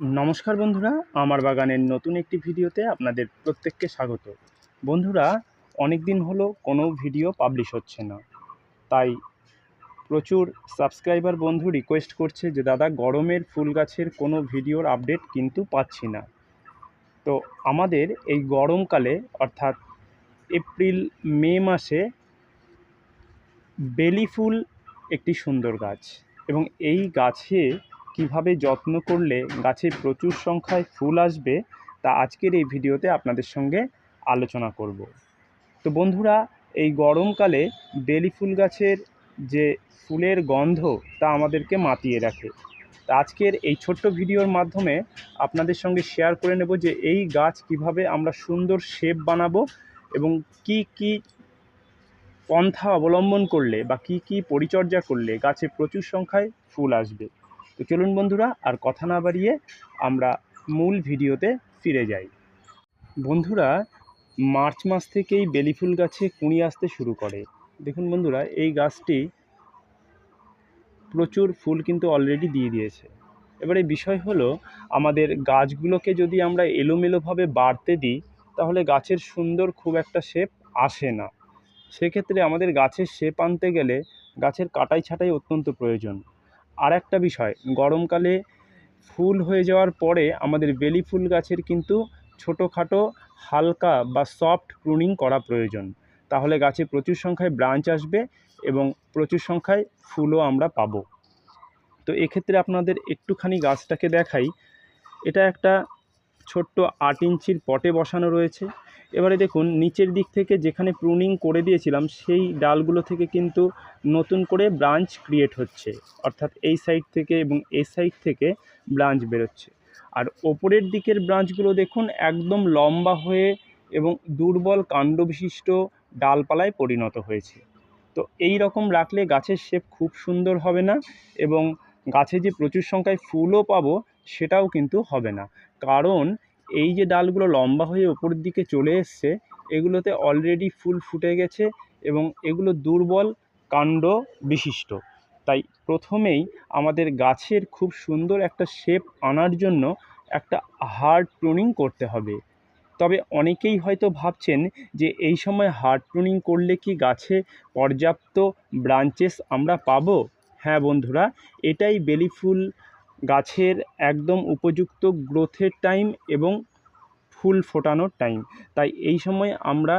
নমস্কার বন্ধুরা, আমার বাগানের নতুন একটি ভিডিওতে আপনাদের প্রত্যেককে স্বাগত। বন্ধুরা অনেক দিন হলো কোনো ভিডিও পাবলিশ হচ্ছে না। তাই প্রচুর সাবস্ক্রাইবার বন্ধু রিকোয়েস্ট করছে যে, দাদা, গরমের ফুল গাছের কোনো ভিডিওর আপডেট কিন্তু পাচ্ছি না। তো আমাদের এই গরমকালে, অর্থাৎ এপ্রিল, মে মাসে বেলি ফুল একটি সুন্দর গাছ এবং এই গাছে কীভাবে যত্ন করলে গাছে প্রচুর সংখ্যায় ফুল আসবে তা আজকের এই ভিডিওতে আপনাদের সঙ্গে আলোচনা করব। তো বন্ধুরা, এই গরমকালে বেলি ফুল গাছের যে ফুলের গন্ধ তা আমাদেরকে মাতিয়ে রাখে। তা আজকের এই ছোট্ট ভিডিওর মাধ্যমে আপনাদের সঙ্গে শেয়ার করে নেব যে এই গাছ কীভাবে আমরা সুন্দর শেপ বানাবো এবং কি কি পন্থা অবলম্বন করলে বা কি কি পরিচর্যা করলে গাছে প্রচুর সংখ্যায় ফুল আসবে। তো চলুন বন্ধুরা, আর কথা না বাড়িয়ে আমরা মূল ভিডিওতে ফিরে যাই। বন্ধুরা, মার্চ মাস থেকেই বেলি ফুল গাছে কুঁড়ি আসতে শুরু করে। দেখুন বন্ধুরা, এই গাছটি প্রচুর ফুল কিন্তু অলরেডি দিয়ে দিয়েছে। এবারে বিষয় হলো, আমাদের গাছগুলোকে যদি আমরা এলোমেলোভাবে বাড়তে দিই, তাহলে গাছের সুন্দর খুব একটা শেপ আসে না। সেক্ষেত্রে আমাদের গাছের শেপ আনতে গেলে গাছের কাটাই ছাঁটাই অত্যন্ত প্রয়োজন। আর একটা বিষয়, গরমকালে ফুল হয়ে যাওয়ার পরে আমাদের বেলি ফুল গাছের কিন্তু ছোটোখাটো হালকা বা সফট প্রুনিং করা প্রয়োজন। তাহলে গাছে প্রচুর সংখ্যায় ব্রাঞ্চ আসবে এবং প্রচুর সংখ্যায় ফুলও আমরা পাবো। তো এক্ষেত্রে আপনাদের একটুখানি গাছটাকে দেখাই। এটা একটা ছোট্ট আট ইঞ্চির পটে বসানো রয়েছে। এবারে দেখুন, নিচের দিক থেকে যেখানে প্রুনিং করে দিয়েছিলাম, সেই ডালগুলো থেকে কিন্তু নতুন করে ব্রাঞ্চ ক্রিয়েট হচ্ছে। অর্থাৎ এই সাইড থেকে এবং এই সাইড থেকে ব্রাঞ্চ বেরোচ্ছে। আর ওপরের দিকের ব্রাঞ্চগুলো দেখুন, একদম লম্বা হয়ে এবং দুর্বল কাণ্ড বিশিষ্ট ডালপালায় পরিণত হয়েছে। তো এই রকম রাখলে গাছের শেপ খুব সুন্দর হবে না এবং গাছে যে প্রচুর সংখ্যায় ফুলও পাবো, সেটাও কিন্তু হবে না। কারণ এই যে ডালগুলো লম্বা হয়ে ওপরের দিকে চলে এসছে, এগুলোতে অলরেডি ফুল ফুটে গেছে এবং এগুলো দুর্বল কাণ্ড বিশিষ্ট। তাই প্রথমেই আমাদের গাছের খুব সুন্দর একটা শেপ আনার জন্য একটা হার্ড প্রুনিং করতে হবে। তবে অনেকেই হয়তো ভাবছেন যে এই সময় হার্ড প্রুনিং করলে কি গাছে পর্যাপ্ত ব্রাঞ্চেস আমরা পাবো? হ্যাঁ বন্ধুরা, এটাই বেলি ফুল গাছের একদম উপযুক্ত গ্রোথের টাইম এবং ফুল ফোটানোর টাইম। তাই এই সময় আমরা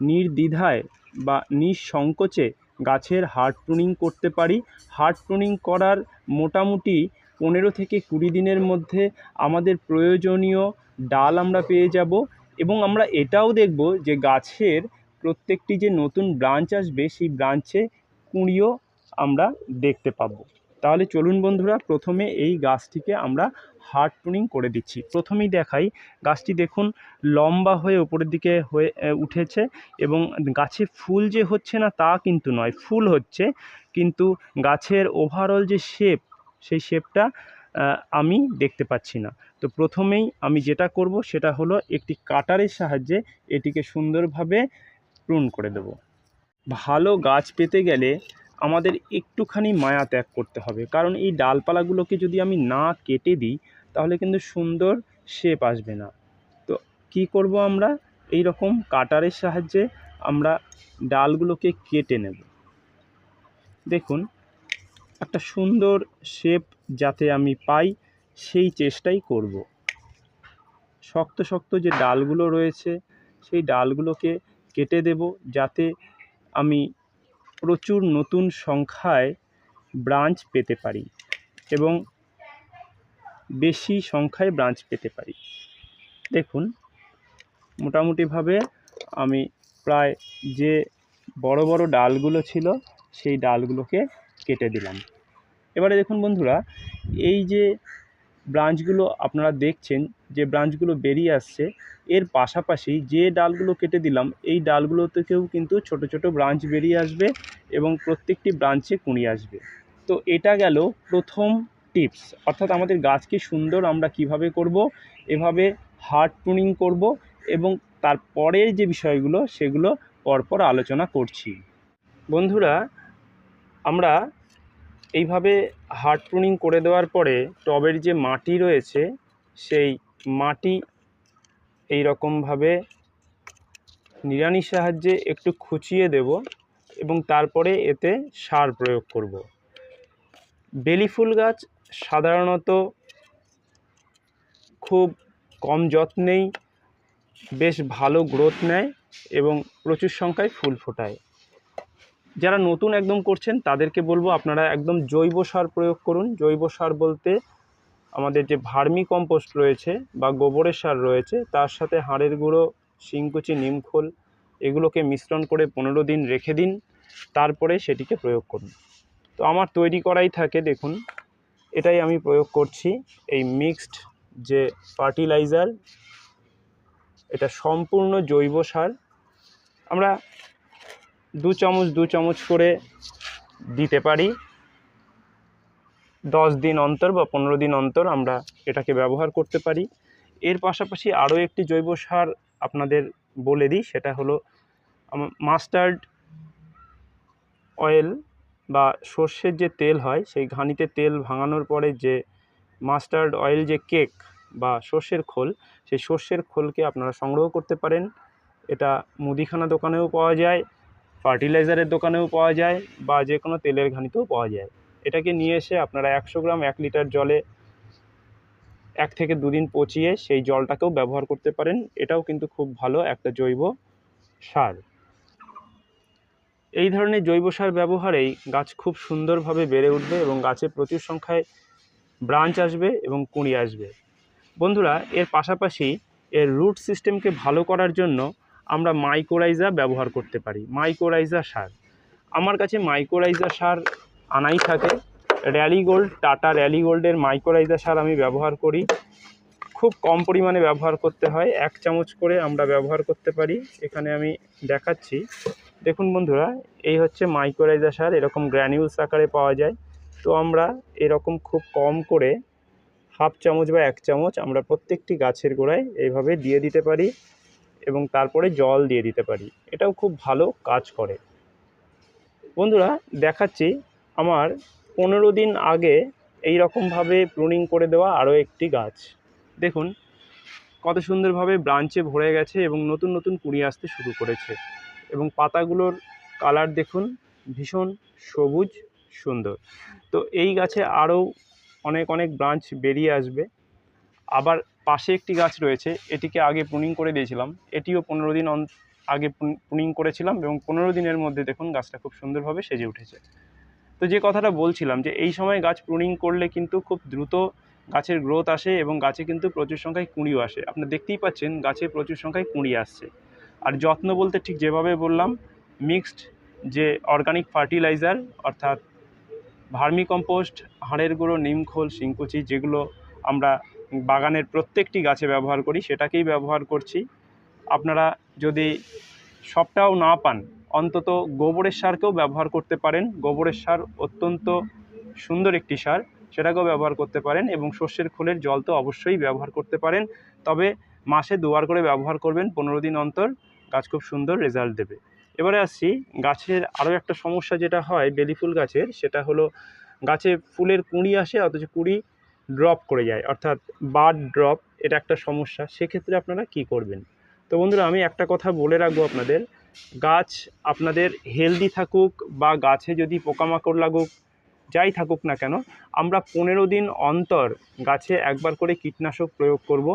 নির্দ্বিধায় বা নিঃসংকোচে গাছের হার্ড প্রুনিং করতে পারি। হার্ড প্রুনিং করার মোটামুটি পনেরো থেকে কুড়ি দিনের মধ্যে আমাদের প্রয়োজনীয় ডাল আমরা পেয়ে যাব এবং আমরা এটাও দেখব যে গাছের প্রত্যেকটি যে নতুন ব্রাঞ্চ আসবে, সেই ব্রাঞ্চে কুঁড়িও আমরা দেখতে পাবো। তাহলে চলুন বন্ধুরা, প্রথমে এই গাছটিকে আমরা হার্ড প্রুনিং করে দিচ্ছি। প্রথমেই দেখাই, গাছটি দেখুন লম্বা হয়ে ওপরের দিকে হয়ে উঠেছে এবং গাছে ফুল যে হচ্ছে না তা কিন্তু নয়, ফুল হচ্ছে। কিন্তু গাছের ওভারঅল যে শেপ সেই শেপটা আমি দেখতে পাচ্ছি না। তো প্রথমেই আমি যেটা করব সেটা হলো একটি কাটারের সাহায্যে এটিকে সুন্দরভাবে প্রুন করে দেব। ভালো গাছ পেতে গেলে আমাদের একটুখানি মায়া ত্যাগ করতে হবে। কারণ এই ডালপালাগুলোকে যদি আমি না কেটে দিই, তাহলে কিন্তু সুন্দর শেপ আসবে না। তো কি করব আমরা? এই রকম কাটারের সাহায্যে আমরা ডালগুলোকে কেটে নেব। দেখুন, একটা সুন্দর শেপ যাতে আমি পাই, সেই চেষ্টাই করব। শক্ত শক্ত যে ডালগুলো রয়েছে, সেই ডালগুলোকে কেটে দেব যাতে আমি প্রচুর নতুন সংখ্যায় ব্রাঞ্চ পেতে পারি এবং বেশি সংখ্যায় ব্রাঞ্চ পেতে পারি। দেখুন, মোটামুটিভাবে আমি প্রায় যে বড় বড় ডালগুলো ছিল, সেই ডালগুলোকে কেটে দিলাম। এবারে দেখুন বন্ধুরা, এই যে ব্রাঞ্চগুলো আপনারা দেখছেন, যে ব্রাঞ্চগুলো বেরিয়ে আসছে, এর পাশাপাশি যে ডালগুলো কেটে দিলাম, এই ডালগুলো থেকেও কিন্তু ছোট ছোট ব্রাঞ্চ বেরিয়ে আসবে এবং প্রত্যেকটি ব্রাঞ্চে কুঁড়ি আসবে। তো এটা গেল প্রথম টিপস। অর্থাৎ আমাদের গাছকে সুন্দর আমরা কীভাবে করব, এভাবে হার্ড প্রুনিং করব এবং তারপরের যে বিষয়গুলো, সেগুলো পরপর আলোচনা করছি। বন্ধুরা, আমরা এইভাবে হার্ড প্রুনিং করে দেওয়ার পরে টবের যে মাটি রয়েছে, সেই মাটি এই রকমভাবে নিড়ানির সাহায্যে একটু খুঁচিয়ে দেব এবং তারপরে এতে সার প্রয়োগ করব। বেলি ফুল গাছ সাধারণত খুব কম যত্নেই বেশ ভালো গ্রোথ নেয় এবং প্রচুর সংখ্যায় ফুল ফোটায়। যারা নতুন একদম করছেন, তাদেরকে বলব আপনারা একদম জৈব সার প্রয়োগ করুন। জৈব সার বলতে আমাদের যে ভার্মি কম্পোস্ট রয়েছে বা গোবরের সার রয়েছে, তার সাথে হাড়ের গুঁড়ো শিংকুচি নিমখোল এগুলোকে মিশ্রণ করে পনেরো দিন রেখে দিন, তারপরে সেটিকে প্রয়োগ করুন। তো আমার তৈরি করাই থাকে, দেখুন। এটাই আমি প্রয়োগ করছি, এই মিক্সড যে ফার্টিলাইজার, এটা সম্পূর্ণ জৈব সার। আমরা দু চামচ দু চামচ করে দিতে পারি। দশ দিন অন্তর বা পনেরো দিন অন্তর আমরা এটাকে ব্যবহার করতে পারি। এর পাশাপাশি আরও একটি জৈব সার আপনাদের বলে দিই, সেটা হলো মাস্টার্ড অয়েল বা সর্ষের যে তেল হয়, সেই ঘানিতে তেল ভাঙানোর পরে যে মাস্টার্ড অয়েল যে কেক বা সর্ষের খোল, সেই সর্ষের খোলকে আপনারা সংগ্রহ করতে পারেন। এটা মুদিখানা দোকানেও পাওয়া যায়। ফার্টিলাইজারের দোকানেও পাওয়া যায় বা যে কোনো তেলের ঘানিতেও পাওয়া যায়। এটাকে নিয়ে এসে আপনারা একশো গ্রাম, এক লিটার জলে এক থেকে দুদিন পচিয়ে সেই জলটাকেও ব্যবহার করতে পারেন। এটাও কিন্তু খুব ভালো একটা জৈব সার। এই ধরনের জৈব সার ব্যবহারেই গাছ খুব সুন্দরভাবে বেড়ে উঠবে এবং গাছে প্রচুর সংখ্যায় ব্রাঞ্চ আসবে এবং কুঁড়ি আসবে। বন্ধুরা, এর পাশাপাশি এর রুট সিস্টেমকে ভালো করার জন্য আমরা মাইক্রোরাইজা ব্যবহার করতে পারি মাইক্রোরাইজা সার। আমার কাছে মাইক্রোরাইজা সার আনাই থাকে। র্যালি গোল্ড টাটা র্যালি গোল্ডের মাইক্রোরাইজা সার আমি ব্যবহার করি। খুব কম পরিমাণে ব্যবহার করতে হয়, এক চামচ করে আমরা ব্যবহার করতে পারি। এখানে আমি দেখাচ্ছি। দেখুন বন্ধুরা, এই হচ্ছে মাইক্রোরাইজা সার, এরকম গ্র্যানিউলস আকারে পাওয়া যায়। তো আমরা এরকম খুব কম করে হাফ চামচ বা এক চামচ আমরা প্রত্যেকটি গাছের গোড়ায় এইভাবে দিয়ে দিতে পারি। এবং তারপরে জল দিয়ে দিতে পারি। এটাও খুব ভালো কাজ করে। বন্ধুরা, দেখাচ্ছি আমার পনেরো দিন আগে এই রকমভাবে প্রুনিং করে দেওয়া আরও একটি গাছ। দেখুন, কত সুন্দরভাবে ব্রাঞ্চে ভরে গেছে এবং নতুন নতুন কুড়ি আসতে শুরু করেছে এবং পাতাগুলোর কালার দেখুন, ভীষণ সবুজ, সুন্দর। তো এই গাছে আরও অনেক অনেক ব্রাঞ্চ বেরিয়ে আসবে। আবার পাশে একটি গাছ রয়েছে, এটিকে আগে প্রুনিং করে দিয়েছিলাম। এটিও পনেরো দিন আগে প্রুনিং করেছিলাম এবং পনেরো দিনের মধ্যে দেখুন গাছটা খুব সুন্দরভাবে সেজে উঠেছে। তো যে কথাটা বলছিলাম যে, এই সময় গাছ প্রুনিং করলে কিন্তু খুব দ্রুত গাছের গ্রোথ আসে এবং গাছে কিন্তু প্রচুর সংখ্যায় কুঁড়িও আসে। আপনারা দেখতেই পাচ্ছেন গাছে প্রচুর সংখ্যায় কুঁড়ি আসছে। আর যত্ন বলতে ঠিক যেভাবে বললাম, মিক্সড যে অর্গানিক ফার্টিলাইজার অর্থাৎ ভার্মি কম্পোস্ট হাড়ের গুঁড়ো নিমখোল শিংকুচি যেগুলো আমরা বাগানের প্রত্যেকটি গাছে ব্যবহার করি, সেটাকেই ব্যবহার করছি। আপনারা যদি সবটাও না পান, অন্তত গোবরের সারকেও ব্যবহার করতে পারেন। গোবরের সার অত্যন্ত সুন্দর একটি সার, সেটাকেও ব্যবহার করতে পারেন এবং সর্ষের খোলের জল তো অবশ্যই ব্যবহার করতে পারেন। তবে মাসে দুবার করে ব্যবহার করবেন, পনেরো দিন অন্তর, গাছ খুব সুন্দর রেজাল্ট দেবে। এবারে আসছি, গাছের আরও একটা সমস্যা যেটা হয়, বেলি ফুল গাছের, সেটা হলো গাছে ফুলের কুঁড়ি আসে, অথচ কুঁড়ি ড্রপ করে যায়, অর্থাৎ বার্ড ড্রপ এটা একটা সমস্যা, সেক্ষেত্রে আপনারা কি করবেন? তো বন্ধুরা, আমি একটা কথা বলে রাখব আপনাদের, গাছ আপনাদের হেলদি থাকুক বা গাছে যদি পোকামাকড় লাগুক, যাই থাকুক না কেন, আমরা পনেরো দিন অন্তর গাছে একবার করে কীটনাশক প্রয়োগ করব।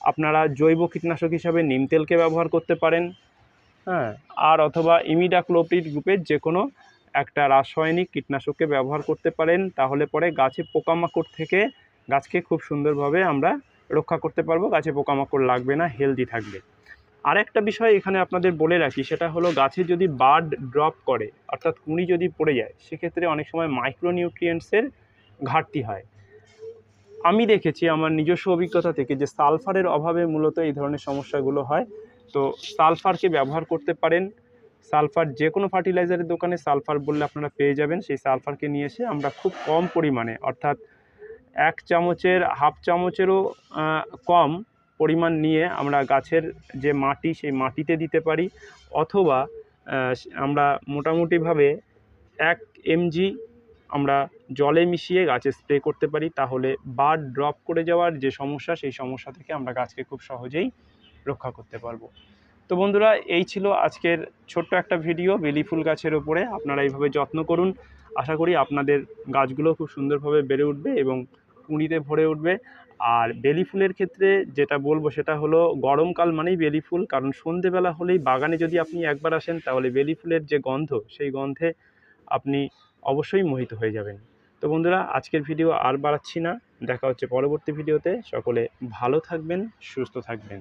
আপনারা জৈব কীটনাশক হিসাবে নিম তেলকে ব্যবহার করতে পারেন হ্যাঁ আর অথবা ইমিডাক্লোপিড গ্রুপের যে কোনো একটা রাসায়নিক কীটনাশককে ব্যবহার করতে পারেন, তাহলে পরে গাছে পোকামাকড় থেকে গাছকে খুব সুন্দরভাবে আমরা রক্ষা করতে পারব। গাছে পোকামাকড় লাগবে না হেলদি থাকবে। আর একটা বিষয় এখানে আপনাদের বলে রাখি, সেটা হলো গাছে যদি বার্ড ড্রপ করে, অর্থাৎ কুঁড়ি যদি পড়ে যায়, সেক্ষেত্রে অনেক সময় মাইক্রোনিউট্রিয়েন্টসের ঘাটতি হয়। আমি দেখেছি আমার নিজস্ব অভিজ্ঞতা থেকে যে সালফারের অভাবে মূলত এই ধরনের সমস্যাগুলো হয়। তো সালফারকে ব্যবহার করতে পারেন। সালফার যে কোনো ফার্টিলাইজারের দোকানে সালফার বললে আপনারা পেয়ে যাবেন। সেই সালফারকে নিয়ে এসে আমরা খুব কম পরিমাণে, অর্থাৎ এক চামচের, হাফ চামচেরও কম পরিমাণ নিয়ে আমরা গাছের যে মাটি, সেই মাটিতে দিতে পারি অথবা আমরা মোটামুটিভাবে এক এমজি আমরা জলে মিশিয়ে গাছে স্প্রে করতে পারি তাহলে বার ড্রপ করে যাওয়ার যে সমস্যা, সেই সমস্যা থেকে আমরা গাছকে খুব সহজেই রক্ষা করতে পারব। তো বন্ধুরা, এই ছিল আজকের ছোট্ট একটা ভিডিও বেলি ফুল গাছের ওপরে। আপনারা এইভাবে যত্ন করুন। আশা করি আপনাদের গাছগুলো খুব সুন্দরভাবে বেড়ে উঠবে এবং কুঁড়িতে ভরে উঠবে। আর বেলি ফুলের ক্ষেত্রে যেটা বলব সেটা হলো গরমকাল মানেই বেলি ফুল। কারণ সন্ধেবেলা হলেই বাগানে যদি আপনি একবার আসেন তাহলে বেলি ফুলের যে গন্ধ, সেই গন্ধে আপনি অবশ্যই মোহিত হয়ে যাবেন। তো বন্ধুরা, আজকের ভিডিও আর বাড়াচ্ছি না। দেখা হচ্ছে পরবর্তী ভিডিওতে। সকলে ভালো থাকবেন, সুস্থ থাকবেন।